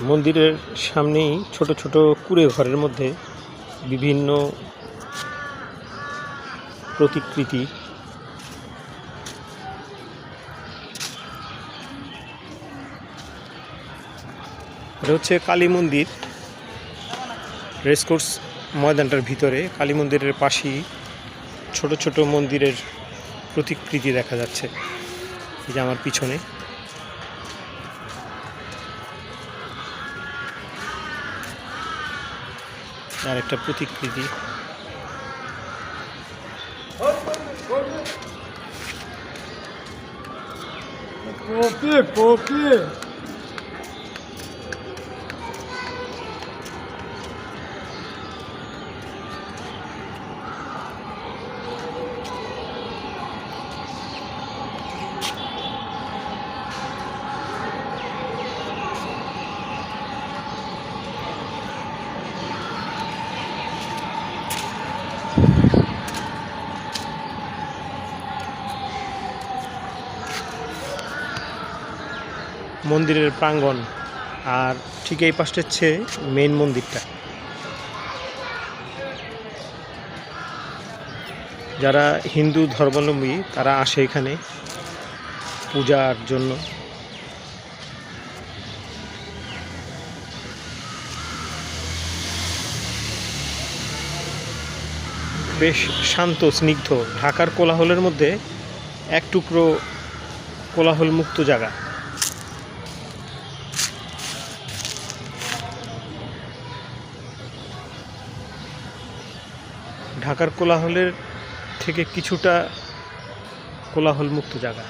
মন্দিরের সামনেই ছোট ছোট কুড়ে ঘরের মধ্যে বিভিন্ন প্রতিকৃতি। এটা হচ্ছে কালী মন্দির। রেসকোর্স ময়দানটার ভিতরে। কালী মন্দিরের পাশেই ছোট ছোট মন্দিরের প্রতিকৃতি দেখা যাচ্ছে। এই আমার পিছনে। আর একটা প্রতিকৃতি। কপি কপি মন্দিরের প্রাঙ্গণ আর ঠিক এই পাশটা হচ্ছে মেইন মন্দিরটা। যারা হিন্দু ধর্মাবলম্বী, তারা আসে এখানে পূজার জন্য। বেশ শান্ত, স্নিগ্ধ, ঢাকার কোলাহলের মধ্যে এক টুকরো কোলাহল মুক্ত জায়গা। ঢাকার কোলাহলের থেকে কিছুটা কোলাহলমুক্ত জায়গা।